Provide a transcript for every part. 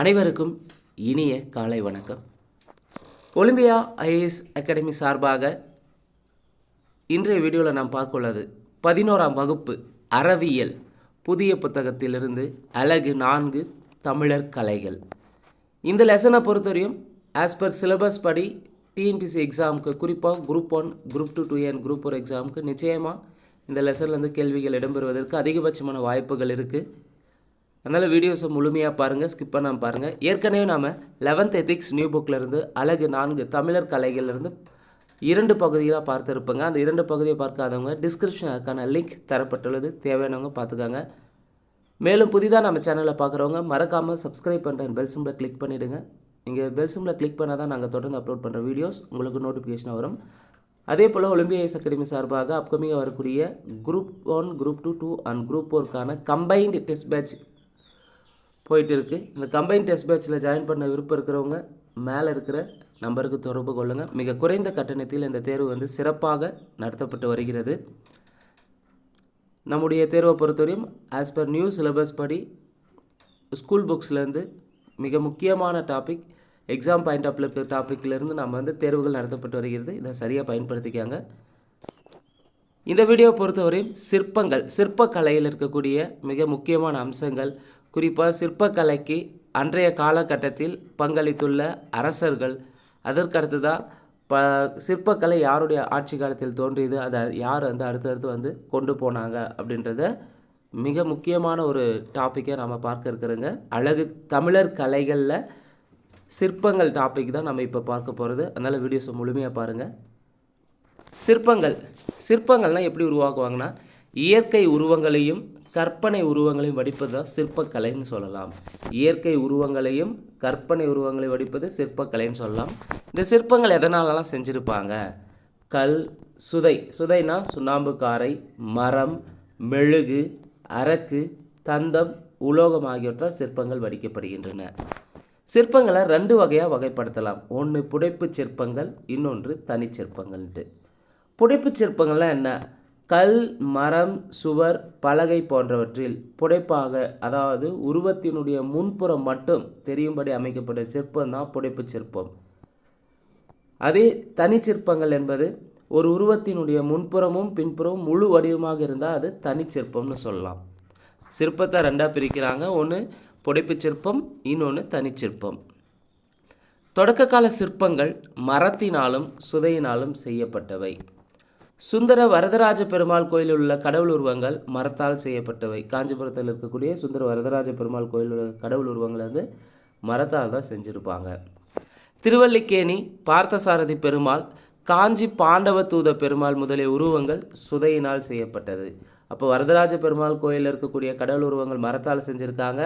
அனைவருக்கும் இனிய காலை வணக்கம். ஒலிம்பியா ஐஏஎஸ் அகாடமி சார்பாக இன்றைய வீடியோவில் நாம் பார்க்க உள்ளது பதினோராம் வகுப்பு அறவியல். புதிய புத்தகத்திலிருந்து அழகு நான்கு தமிழர் கலைகள். இந்த லெசனை பொறுத்தவரையும் ஆஸ் பர் சிலபஸ் படி டிஎன்பிசி எக்ஸாமுக்கு குறிப்பாக group one group two two என் குரூப் ஃபோர் எக்ஸாமுக்கு நிச்சயமாக இந்த லெசன்லேருந்து கேள்விகள் இடம்பெறுவதற்கு அதிகபட்சமான வாய்ப்புகள் இருக்குது அதனால் வீடியோஸை முழுமையாக பாருங்கள் ஸ்கிப் பண்ணாமல் பாருங்கள் ஏற்கனவே நாம் லெவன்த் எத்திக்ஸ் நியூ புக்கிலேருந்து அழகு நான்கு தமிழர் கலைகள்லேருந்து இரண்டு பகுதிகளாக பார்த்துருப்பேங்க. அந்த இரண்டு பகுதியை பார்க்காதவங்க டிஸ்கிரிப்ஷன் அதுக்கான லிங்க் தரப்பட்டுள்ளது. தேவையானவங்க பார்த்துக்காங்க. மேலும் புதிதாக நம்ம சேனலை பார்க்குறவங்க மறக்காமல் சப்ஸ்கிரைப் பண்ணுற பெல் சிம்பில் கிளிக் பண்ணிவிடுங்க நீங்கள் பெல் சிம்பில் கிளிக் பண்ணால் தான் நாங்கள் தொடர்ந்து அப்லோட் பண்ணுற வீடியோஸ் உங்களுக்கு நோட்டிஃபிகேஷன் வரும். அதே போல் ஒலிம்பியஸ் அகாடமி சார்பாக அப்கமிங்காக வரக்கூடிய group one group two two and group ஃபோருக்கான combined test batch போயிட்டு இருக்குது இந்த கம்பைன் டெஸ்ட் பேட்சில் ஜாயின் பண்ண விருப்பம் இருக்கிறவங்க மேலே இருக்கிற நம்பருக்கு தொடர்பு கொள்ளுங்கள் மிக குறைந்த கட்டணத்தில் இந்த தேர்வு வந்து சிறப்பாக நடத்தப்பட்டு வருகிறது. நம்முடைய தேர்வை பொறுத்தவரையும் ஆஸ் பர் நியூ சிலபஸ் படி ஸ்கூல் புக்ஸ்லேருந்து மிக முக்கியமான டாபிக் எக்ஸாம் பாயிண்ட் ஆஃப் இருக்கிற டாப்பிக்லேருந்து நம்ம வந்து தேர்வுகள் நடத்தப்பட்டு வருகிறது. இதை சரியாக பயன்படுத்திக்காங்க. இந்த வீடியோவை பொறுத்தவரையும் சிற்பங்கள் சிற்பக்கலையில் இருக்கக்கூடிய மிக முக்கியமான அம்சங்கள் குறிப்பாக சிற்பக்கலைக்கு அன்றைய காலகட்டத்தில் பங்களித்துள்ள அரசர்கள். அதற்கடுத்ததாக ப சிற்பக்கலை யாருடைய ஆட்சி காலத்தில் தோன்றியது? அதை யார் வந்து அடுத்தடுத்து வந்து கொண்டு போனாங்க அப்படின்றத மிக முக்கியமான ஒரு டாப்பிக்கை நம்ம பார்க்க இருக்கிறோங்க. அழகு தமிழர் கலைகளில் சிற்பங்கள் டாபிக் தான் நம்ம இப்போ பார்க்க போகிறது அதனால் வீடியோஸை முழுமையாக பாருங்கள் சிற்பங்கள். சிற்பங்கள்லாம் எப்படி உருவாக்குவாங்கன்னா இயற்கை உருவங்களையும் கற்பனை உருவங்களையும் வடிப்பது தான் சிற்பக்கலைன்னு சொல்லலாம். இயற்கை உருவங்களையும் கற்பனை உருவங்களை வடிப்பது சிற்பக்கலைன்னு சொல்லலாம். இந்த சிற்பங்கள் எதனாலலாம் செஞ்சுருப்பாங்க? கல் சுதை. சுதைனா சுண்ணாம்பு காரை மரம் மெழுகு அரக்கு தந்தம் உலோகம் ஆகியவற்றால் சிற்பங்கள் வடிக்கப்படுகின்றன. சிற்பங்களை ரெண்டு வகையாக வகைப்படுத்தலாம். ஒன்று புடைப்புச் சிற்பங்கள் இன்னொன்று தனிச்சிற்பங்கள்ட்டு புடைப்புச் சிற்பங்கள்லாம் என்ன? கல் மரம் சுவர் பலகை போன்றவற்றில் புடைப்பாக அதாவது உருவத்தினுடைய முன்புறம் மட்டும் தெரியும்படி அமைக்கப்பட்ட சிற்பம் தான் புடைப்புச் சிற்பம். அதே தனிச்சிற்பங்கள் என்பது ஒரு உருவத்தினுடைய முன்புறமும் பின்புறமும் முழு வடிவமாக இருந்தால் அது தனிச்சிற்பம்னு சொல்லலாம். சிற்பத்தை ரெண்டாக பிரிக்கிறாங்க. ஒன்று புடைப்புச் சிற்பம் இன்னொன்று தனிச்சிற்பம் தொடக்க கால சிற்பங்கள் மரத்தினாலும் சுதையினாலும் செய்யப்பட்டவை. சுந்தர வரதராஜ பெருமாள் கோயிலில் உள்ள கடவுள் உருவங்கள் மரத்தால் செய்யப்பட்டவை. காஞ்சிபுரத்தில் இருக்கக்கூடிய சுந்தர வரதராஜ பெருமாள் கோயிலில் உள்ள கடவுள் உருவங்கள் வந்து மரத்தால் தான் செஞ்சுருப்பாங்க. திருவல்லிக்கேணி பார்த்தசாரதி பெருமாள் காஞ்சி பாண்டவ தூத பெருமாள் முதலிய உருவங்கள் சுதையினால் செய்யப்பட்டது. அப்போ வரதராஜ பெருமாள் கோயிலில் இருக்கக்கூடிய கடவுள் உருவங்கள் மரத்தால் செஞ்சுருக்காங்க.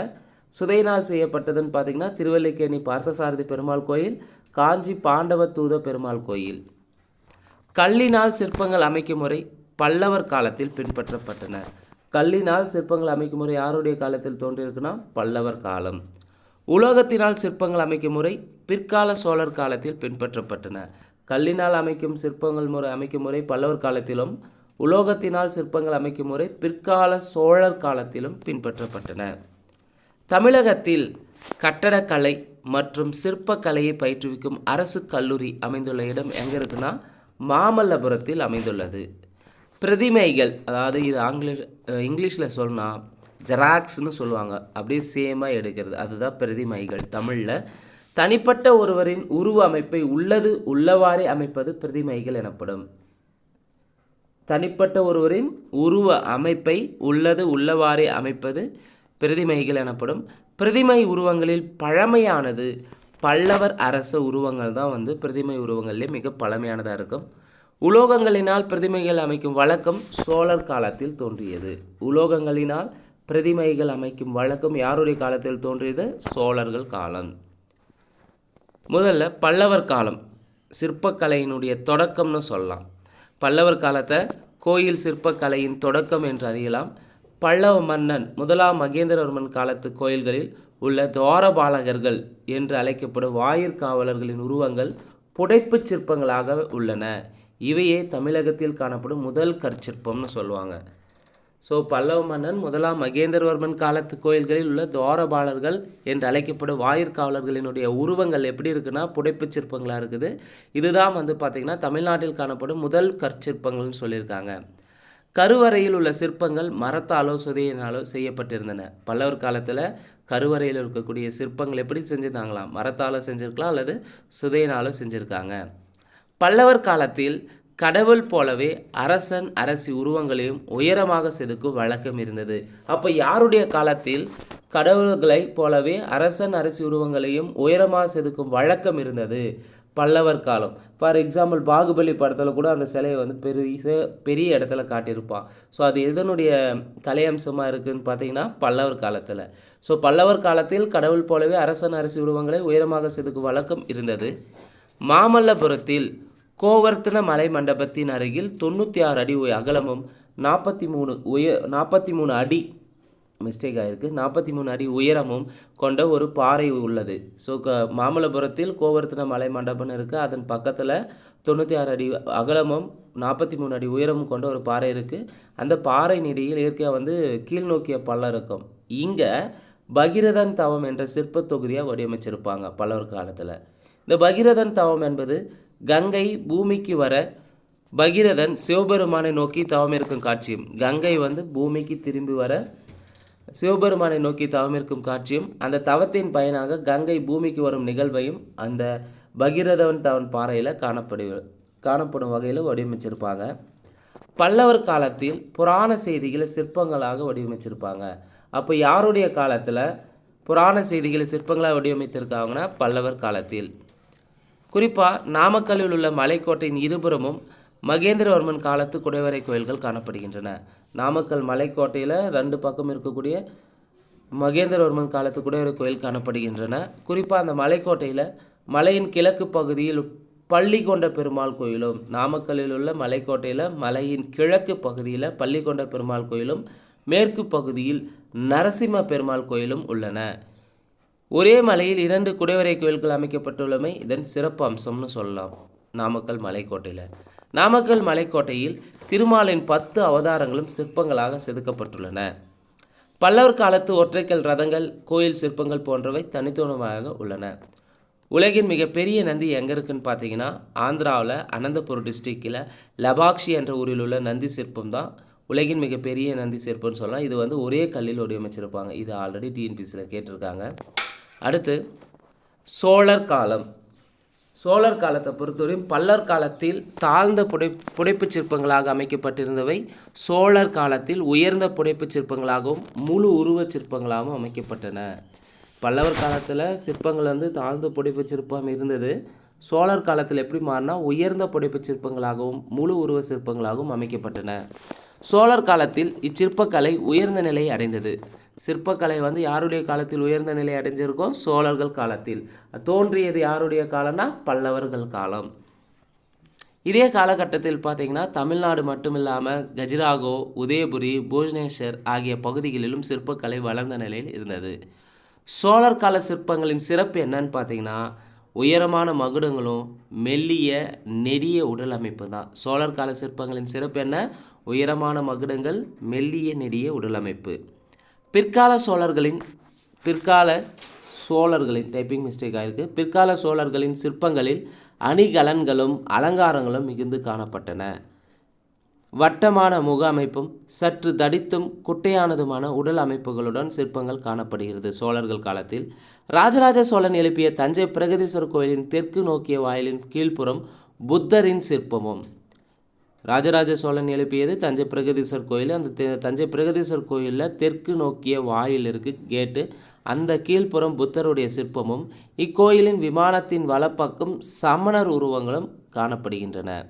சுதையினால் செய்யப்பட்டதுன்னு பார்த்தீங்கன்னா திருவல்லிக்கேணி பார்த்தசாரதி பெருமாள் கோயில் காஞ்சி பாண்டவ தூத பெருமாள் கோயில். கல்லினால் சிற்பங்கள் அமைக்கும் முறை பல்லவர் காலத்தில் பின்பற்றப்பட்டன. கல்லினால் சிற்பங்கள் அமைக்கும் முறை யாருடைய காலத்தில் தோன்றியிருக்குன்னா பல்லவர் காலம். உலோகத்தினால் சிற்பங்கள் அமைக்கும் முறை பிற்கால சோழர் காலத்தில் பின்பற்றப்பட்டன. கல்லினால் அமைக்கும் சிற்பங்கள் முறை அமைக்கும் முறை பல்லவர் காலத்திலும் உலோகத்தினால் சிற்பங்கள் அமைக்கும் முறை பிற்கால சோழர் காலத்திலும் பின்பற்றப்பட்டன. தமிழகத்தில் கட்டடக்கலை மற்றும் சிற்பக்கலையை பயிற்றுவிக்கும் அரசு கல்லூரி அமைந்துள்ள இடம் எங்கே இருக்குன்னா மாமல்லபுரத்தில் அமைந்துள்ளது. பிரதிமைகள் அதாவது இது ஆங்கில இங்கிலீஷில் சொன்னால் ஜெராக்ஸ்னு சொல்லுவாங்க. அப்படியே சேமாக எடுக்கிறது. அதுதான் பிரதிமைகள். தமிழில் தனிப்பட்ட ஒருவரின் உருவ அமைப்பை உள்ளது உள்ளவாறே அமைப்பது பிரதிமைகள் எனப்படும். தனிப்பட்ட ஒருவரின் உருவ அமைப்பை உள்ளது உள்ளவாறே அமைப்பது பிரதிமைகள் எனப்படும். பிரதிமை உருவங்களில் பழமையானது பல்லவர் அரச உருவங்கள் தான் வந்து பிரதிமை உருவங்கள்லேயே மிக பழமையானதாக இருக்கும். உலோகங்களினால் பிரதிமைகள் அமைக்கும் வழக்கம் சோழர் காலத்தில் தோன்றியது. உலோகங்களினால் பிரதிமைகள் அமைக்கும் வழக்கம் யாருடைய காலத்தில் தோன்றியது? சோழர்கள் காலம். முதல்ல பல்லவர் காலம் சிற்பக்கலையினுடைய தொடக்கம்னு சொல்லலாம். பல்லவர் காலத்தை கோயில் சிற்பக்கலையின் தொடக்கம் என்று அறியலாம். பல்லவ மன்னன் முதலாம் மகேந்திரவர்மன் காலத்து கோயில்களில் உள்ள துவாரபாலகர்கள் என்று அழைக்கப்படும் வாயிற்காவலர்களின் உருவங்கள் புடைப்புச் சிற்பங்களாக உள்ளன. இவையே தமிழகத்தில் காணப்படும் முதல் கற்சிற்பம்னு சொல்லுவாங்க. ஸோ பல்லவ மன்னன் முதலாம் மகேந்திரவர்மன் காலத்து கோயில்களில் உள்ள துவாரபாலர்கள் என்று அழைக்கப்படும் வாயிற்காவலர்களினுடைய உருவங்கள் எப்படி இருக்குன்னா புடைப்புச் சிற்பங்களாக இருக்குது. இதுதான் வந்து பார்த்திங்கன்னா தமிழ்நாட்டில் காணப்படும் முதல் கற்சிற்பங்கள்னு சொல்லியிருக்காங்க. கருவறையில் உள்ள சிற்பங்கள் மரத்தாலோ சுதையினாலோ செய்யப்பட்டிருந்தன. பல்லவர் காலத்தில் கருவறையில் இருக்கக்கூடிய சிற்பங்கள் எப்படி செஞ்சுருந்தாங்களாம்? மரத்தாலோ செஞ்சுருக்கலாம் அல்லது சுதையினாலோ செஞ்சுருக்காங்க. பல்லவர் காலத்தில் கடவுள் போலவே அரசன் அரசி உருவங்களையும் உயரமாக செதுக்கும் வழக்கம் இருந்தது. அப்போ யாருடைய காலத்தில் கடவுள்களைப் போலவே அரசன் அரசி உருவங்களையும் உயரமாக செதுக்கும் வழக்கம் இருந்தது? பல்லவர் காலம். ஃபார் எக்ஸாம்பிள் பாகுபலி படத்தில் கூட அந்த சிலையை வந்து பெரிய பெரிய இடத்துல காட்டியிருப்பான். ஸோ அது எதனுடைய கலையம்சமாக இருக்குதுன்னு பார்த்தீங்கன்னா பல்லவர் காலத்தில். ஸோ பல்லவர் காலத்தில் கடவுள் போலவே அரசன் அரசி உருவங்களை உயரமாக செதுக்கும் வழக்கம் இருந்தது. மாமல்லபுரத்தில் கோவர்த்தன மலை மண்டபத்தின் அருகில் தொண்ணூற்றி ஆறு அடி அகலமும் நாற்பத்தி மூணு உய நாற்பத்தி மூணு அடி மிஸ்டேக் ஆகிருக்கு நாற்பத்தி மூணு அடி உயரமும் கொண்ட ஒரு பாறை உள்ளது. ஸோ க மாமல்லபுரத்தில் கோவர்த்தன மலை மண்டபம்னு இருக்குது அதன் பக்கத்தில் தொண்ணூற்றி ஆறு அடி அகலமும் நாற்பத்தி மூணு அடி உயரமும் கொண்ட ஒரு பாறை இருக்குது அந்த பாறை நிலையில் இயற்கையாக வந்து கீழ்நோக்கிய பள்ளம் இருக்கும். இங்கே பகிரதன் தவம் என்ற சிற்பத் தொகுதியாக வடிவமைச்சிருப்பாங்க பல்லவர் காலத்தில். இந்த பகிரதன் தவம் என்பது கங்கை பூமிக்கு வர பகிரதன் சிவபெருமானை நோக்கி தவம் இருக்கும் காட்சியும். கங்கை வந்து பூமிக்கு திரும்பி வர சிவபெருமானை நோக்கி தவமிருக்கும் காட்சியும் அந்த தவத்தின் பயனாக கங்கை பூமிக்கு வரும் நிகழ்வையும் அந்த பகிரதவன் தவன் பாறையில் காணப்படு காணப்படும் வகையில் வடிவமைச்சிருப்பாங்க. பல்லவர் காலத்தில் புராண செய்திகளை சிற்பங்களாக வடிவமைச்சிருப்பாங்க. அப்போ யாருடைய காலத்தில் புராண செய்திகளை சிற்பங்களாக வடிவமைத்திருக்காங்கன்னா பல்லவர் காலத்தில். குறிப்பாக நாமக்கல்லில் உள்ள மலைக்கோட்டையின் இருபுறமும் மகேந்திரவர்மன் காலத்து குடைவரை கோயில்கள் காணப்படுகின்றன. நாமக்கல் மலைக்கோட்டையில் ரெண்டு பக்கம் இருக்கக்கூடிய மகேந்திரவர்மன் காலத்து குடைவரை கோயில் காணப்படுகின்றன. குறிப்பாக அந்த மலைக்கோட்டையில் மலையின் கிழக்கு பகுதியில் பள்ளி கொண்ட பெருமாள் கோயிலும் நாமக்கல்லில் உள்ள மலைக்கோட்டையில் மலையின் கிழக்கு பகுதியில் பள்ளி கொண்ட பெருமாள் கோயிலும் மேற்கு பகுதியில் நரசிம்ம பெருமாள் கோயிலும் உள்ளன. ஒரே மலையில் இரண்டு குடைவரை கோயில்கள் அமைக்கப்பட்டுள்ளமை இதன் சிறப்பு அம்சம்னு சொல்லலாம். நாமக்கல் மலைக்கோட்டையில். நாமக்கல் மலைக்கோட்டையில் திருமாலின் பத்து அவதாரங்களும் சிற்பங்களாக செதுக்கப்பட்டுள்ளன. பல்லவர் காலத்து ஒற்றைக்கல் ரதங்கள் கோயில் சிற்பங்கள் போன்றவை தனித்துவமாக உள்ளன. உலகின் மிகப்பெரிய நந்தி எங்கே இருக்குன்னு பார்த்தீங்கன்னா ஆந்திராவில் அனந்தபுரம் டிஸ்ட்ரிக்டில் லபாக்ஷி என்ற ஊரில் உள்ள நந்தி சிற்பம் தான் உலகின் மிகப்பெரிய நந்தி சிற்பம்னு சொல்லலாம். இது வந்து ஒரே கல்லில் வடிவமைச்சிருப்பாங்க. இது ஆல்ரெடி டிஎன்பிசியில் கேட்டிருக்காங்க. அடுத்து சோழர் காலம். சோழர் காலத்தை பொறுத்தவரையும் பல்லர் காலத்தில் தாழ்ந்த புடை புடைப்புச் சிற்பங்களாக அமைக்கப்பட்டிருந்தவை. சோழர் காலத்தில் உயர்ந்த புடைப்புச் சிற்பங்களாகவும் முழு உருவச் சிற்பங்களாகவும் அமைக்கப்பட்டன. பல்லவர் காலத்தில் சிற்பங்கள் வந்து தாழ்ந்த புடைப்புச் சிற்பம் இருந்தது. சோழர் காலத்தில் எப்படி மாறினா உயர்ந்த புடைப்புச் சிற்பங்களாகவும் முழு உருவ சிற்பங்களாகவும் அமைக்கப்பட்டன. சோழர் காலத்தில் இச்சிற்பக்கலை உயர்ந்த நிலையை அடைந்தது. சிற்பக்கலை வந்து யாருடைய காலத்தில் உயர்ந்த நிலை அடைஞ்சிருக்கோம் சோழர்கள் காலத்தில். தோன்றியது யாருடைய காலம்னா? பல்லவர்கள் காலம். இதே காலகட்டத்தில் பார்த்தீங்கன்னா தமிழ்நாடு மட்டும் இல்லாமல் கஜுராகோ உதயபுரி புவனேஸ்வர் ஆகிய பகுதிகளிலும் சிற்பக்கலை வளர்ந்த நிலையில் இருந்தது. சோழர் கால சிற்பங்களின் சிறப்பு என்னன்னு பார்த்தீங்கன்னா உயரமான மகுடங்களும் மெல்லிய நெடிய உடல் அமைப்பு தான். சோழர் கால சிற்பங்களின் சிறப்பு என்ன? உயரமான மகுடங்கள் மெல்லிய நெடிய உடல் அமைப்பு. பிற்கால சோழர்களின் பிற்கால சோழர்களின் டைப்பிங் மிஸ்டேக் ஆயிருக்கு. பிற்கால சோழர்களின் சிற்பங்களில் அணிகலன்களும் அலங்காரங்களும் மிகுந்து காணப்பட்டன. வட்டமான முக அமைப்பும் சற்று தடித்தும் குட்டையானதுமான உடல் அமைப்புகளுடன் சிற்பங்கள் காணப்படுகிறது. சோழர்கள் காலத்தில் ராஜராஜ சோழன் எழுப்பிய தஞ்சை பிரகதீஸ்வரர் கோயிலின் தெற்கு நோக்கிய வாயிலின் கீழ்ப்புறம் புத்தரின் சிற்பமும். ராஜராஜ சோழன் எழுப்பியது தஞ்சை பிரகதீஸ்வர் கோயில். அந்த தஞ்சை பிரகதீஸ்வர் கோயிலில் தெற்கு நோக்கிய வாயில் இருக்குது கேட்டு அந்த கீழ்ப்புறம் புத்தருடைய சிற்பமும் இக்கோயிலின் விமானத்தின் வலப்பக்கம் சமணர் உருவங்களும் காணப்படுகின்றன.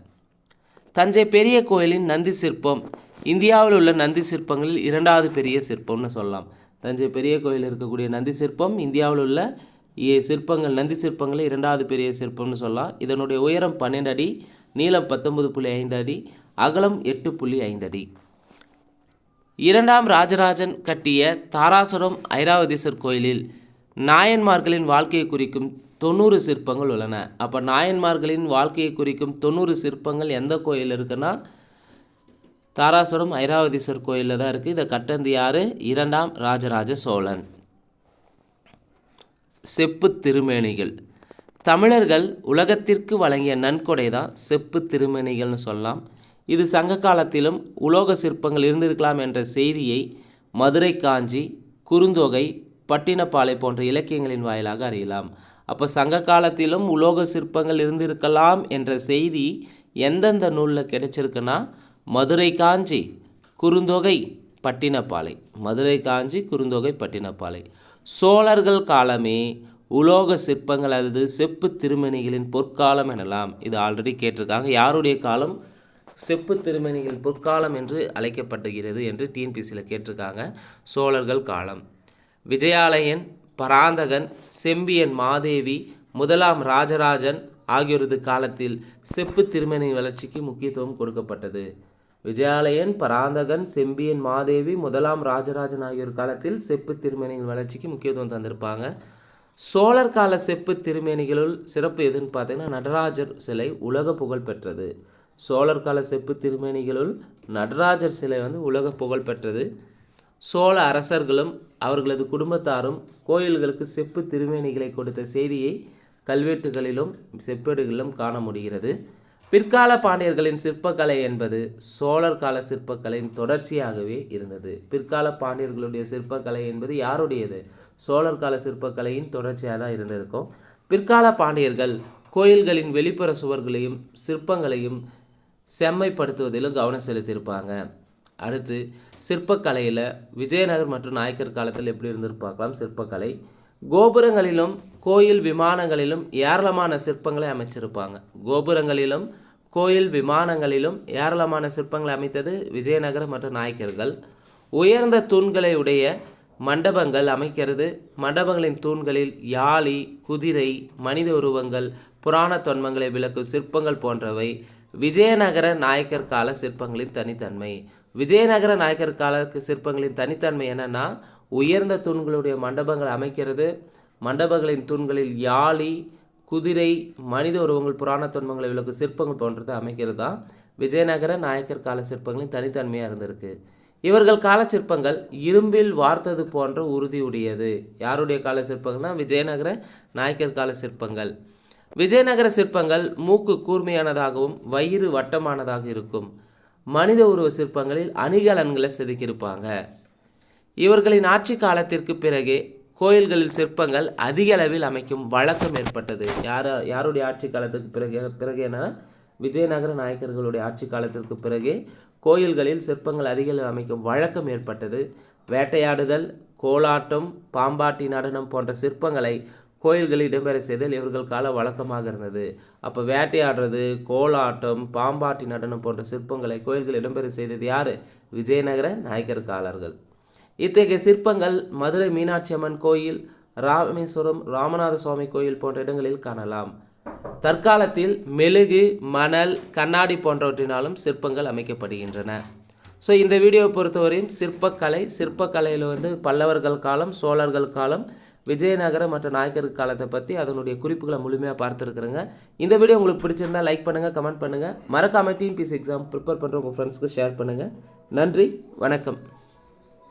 தஞ்சை பெரிய கோயிலின் நந்தி சிற்பம் இந்தியாவில் உள்ள நந்தி சிற்பங்களில் இரண்டாவது பெரிய சிற்பம்னு சொல்லலாம். தஞ்சை பெரிய கோயில் இருக்கக்கூடிய நந்தி சிற்பம் இந்தியாவில் உள்ள இ- சிற்பங்கள் நந்தி சிற்பங்களில் இரண்டாவது பெரிய சிற்பம்னு சொல்லலாம். இதனுடைய உயரம் பன்னெண்டு அடி நீளம் பத்தொன்பது புள்ளி ஐந்து அடி அகலம் எட்டு புள்ளி ஐந்து அடி. இரண்டாம் ராஜராஜன் கட்டிய தாராசுரம் ஐராவதீஸ்வர் கோயிலில் நாயன்மார்களின் வாழ்க்கையை குறிக்கும் தொண்ணூறு சிற்பங்கள் உள்ளன. அப்போ நாயன்மார்களின் வாழ்க்கையை குறிக்கும் தொண்ணூறு சிற்பங்கள் எந்த கோயில் இருக்குன்னா தாராசுரம் ஐராவதீஸ்வர் கோயிலில் தான் இருக்குது இதை கட்டந்து யார்? இரண்டாம் ராஜராஜ சோழன். செப்பு திருமேனிகள். தமிழர்கள் உலகத்திற்கு வழங்கிய நன்கொடை தான் செப்பு திருமணிகள்னு சொல்லலாம். இது சங்க காலத்திலும் உலோக சிற்பங்கள் இருந்திருக்கலாம் என்ற செய்தியை மதுரை காஞ்சி குறுந்தொகை பட்டினப்பாலை போன்ற இலக்கியங்களின் வாயிலாக அறியலாம். அப்போ சங்க காலத்திலும் உலோக சிற்பங்கள் இருந்திருக்கலாம் என்ற செய்தி எந்தெந்த நூலில் கிடைச்சிருக்குன்னா மதுரை காஞ்சி குறுந்தொகை பட்டினப்பாலை. மதுரை காஞ்சி குறுந்தொகை பட்டினப்பாலை. சோழர்கள் காலமே உலோக சிற்பங்கள் அல்லது செப்பு திருமணிகளின் பொற்காலம் எனலாம். இது ஆல்ரெடி கேட்டிருக்காங்க. யாருடைய காலம்? செப்பு திருமணிகள் பொற்காலம் என்று அழைக்கப்படுகிறது என்று டிஎன்பிசியில் கேட்டிருக்காங்க. சோழர்கள் காலம். விஜயாலயன் பராந்தகன் செம்பியன் மாதேவி முதலாம் ராஜராஜன் ஆகியோரது காலத்தில் செப்பு திருமணி வளர்ச்சிக்கு முக்கியத்துவம் கொடுக்கப்பட்டது. விஜயாலயன் பராந்தகன் செம்பியன் மாதேவி முதலாம் ராஜராஜன் ஆகியோர் காலத்தில் செப்பு திருமணியின் வளர்ச்சிக்கு முக்கியத்துவம் தந்திருப்பாங்க. சோழர் கால செப்பு திருமேனிகளுள் சிறப்பு எதுன்னு பார்த்தீங்கன்னா நடராஜர் சிலை உலக புகழ் பெற்றது. சோழர் கால செப்பு திருமேனிகளுள் நடராஜர் சிலை வந்து உலக புகழ் பெற்றது. சோழ அரசர்களும் அவர்களது குடும்பத்தாரும் கோயில்களுக்கு செப்பு திருமேனிகளை கொடுத்த செய்தியை கல்வெட்டுகளிலும் செப்பேடுகளிலும் காண முடிகிறது. பிற்கால பாண்டியர்களின் சிற்பக்கலை என்பது சோழர் கால சிற்பக்கலையின் தொடர்ச்சியாகவே இருந்தது. பிற்கால பாண்டியர்களுடைய சிற்பக்கலை என்பது யாருடையது? சோழர் கால சிற்பக்கலையின் தொடர்ச்சியாக தான் இருந்திருக்கும். பிற்கால பாண்டியர்கள் கோயில்களின் வெளிப்புற சுவர்களையும் சிற்பங்களையும் செம்மைப்படுத்துவதிலும் கவனம் செலுத்தியிருப்பாங்க. அடுத்து சிற்பக்கலையில் விஜயநகர் மற்றும் நாயக்கர் காலத்தில் எப்படி இருந்திருக்கு பார்க்கலாம். சிற்பக்கலை கோபுரங்களிலும் கோயில் விமானங்களிலும் ஏராளமான சிற்பங்களை அமைச்சிருப்பாங்க. கோபுரங்களிலும் கோயில் விமானங்களிலும் ஏராளமான சிற்பங்களை அமைத்தது விஜயநகர மற்றும் நாயக்கர்கள். உயர்ந்த தூண்களை உடைய மண்டபங்கள் அமைக்கிறது. மண்டபங்களின் தூண்களில் யாழி குதிரை மனித உருவங்கள் புராண தொன்மங்களை விளக்கும் சிற்பங்கள் போன்றவை விஜயநகர நாயக்கர் கால சிற்பங்களின் தனித்தன்மை. விஜயநகர நாயக்கர் கால சிற்பங்களின் தனித்தன்மை என்னென்னா உயர்ந்த தூண்களுடைய மண்டபங்கள் அமைக்கிறது. மண்டபங்களின் தூண்களில் யாழி குதிரை மனித உருவங்கள் புராண தொன்மங்களை விளக்கும் சிற்பங்கள் போன்றது அமைக்கிறது தான் விஜயநகர நாயக்கர் கால சிற்பங்களின் தனித்தன்மையாக இருந்திருக்கு. இவர்கள் காலச்சிற்பங்கள் இரும்பில் வார்த்தது போன்ற உறுதியுடையது. யாருடைய கால விஜயநகர நாயக்கர் கால சிற்பங்கள் விஜயநகர சிற்பங்கள் மூக்கு கூர்மையானதாகவும் வயிறு வட்டமானதாக இருக்கும். மனித உருவ சிற்பங்களில் அணிகலன்களை செதுக்கியிருப்பாங்க. இவர்களின் ஆட்சி காலத்திற்கு பிறகே கோயில்களில் சிற்பங்கள் அதிக அளவில் அமைக்கும் வழக்கம் ஏற்பட்டது. யார் யாருடைய ஆட்சி காலத்துக்கு பிறகு பிறகு என விஜயநகர நாயக்கர்களுடைய ஆட்சி காலத்திற்கு பிறகே கோயில்களில் சிற்பங்கள் அதிகளவில் அமைக்கும் வழக்கம் ஏற்பட்டது. வேட்டையாடுதல் கோலாட்டம் பாம்பாட்டி நடனம் போன்ற சிற்பங்களை கோயில்களில் இடம்பெற செய்தல் இவர்கள் கால வழக்கமாக இருந்தது. அப்போ வேட்டையாடுறது கோலாட்டம் பாம்பாட்டி நடனம் போன்ற சிற்பங்களை கோயில்கள் இடம்பெற செய்தது யார்? விஜயநகர நாயக்கர் காலர்கள் இத்தகைய சிற்பங்கள் மதுரை மீனாட்சி அம்மன் கோயில் ராமேஸ்வரம் ராமநாத சுவாமி கோயில் போன்ற இடங்களில் காணலாம். தற்காலத்தில் மெழுகு மணல் கண்ணாடி போன்றவற்றினாலும் சிற்பங்கள் அமைக்கப்படுகின்றன. ஸோ இந்த வீடியோவை பொறுத்தவரையும் சிற்பக்கலை சிற்பக்கலையில் வந்து பல்லவர்கள் காலம் சோழர்கள் காலம் விஜயநகர மற்றும் நாயக்கர் காலத்தை பற்றி அதனுடைய குறிப்புகளை முழுமையாக பார்த்துருக்குறேங்க. இந்த வீடியோ உங்களுக்கு பிடிச்சிருந்தா லைக் பண்ணுங்கள் கமெண்ட் பண்ணுங்கள் மறக்காம டிஎன்பிஎஸ் எக்ஸாம் ப்ரிப்பேர் பண்ணுற உங்கள் ஃப்ரெண்ட்ஸ்க்கு ஷேர் பண்ணுங்கள் நன்றி வணக்கம்.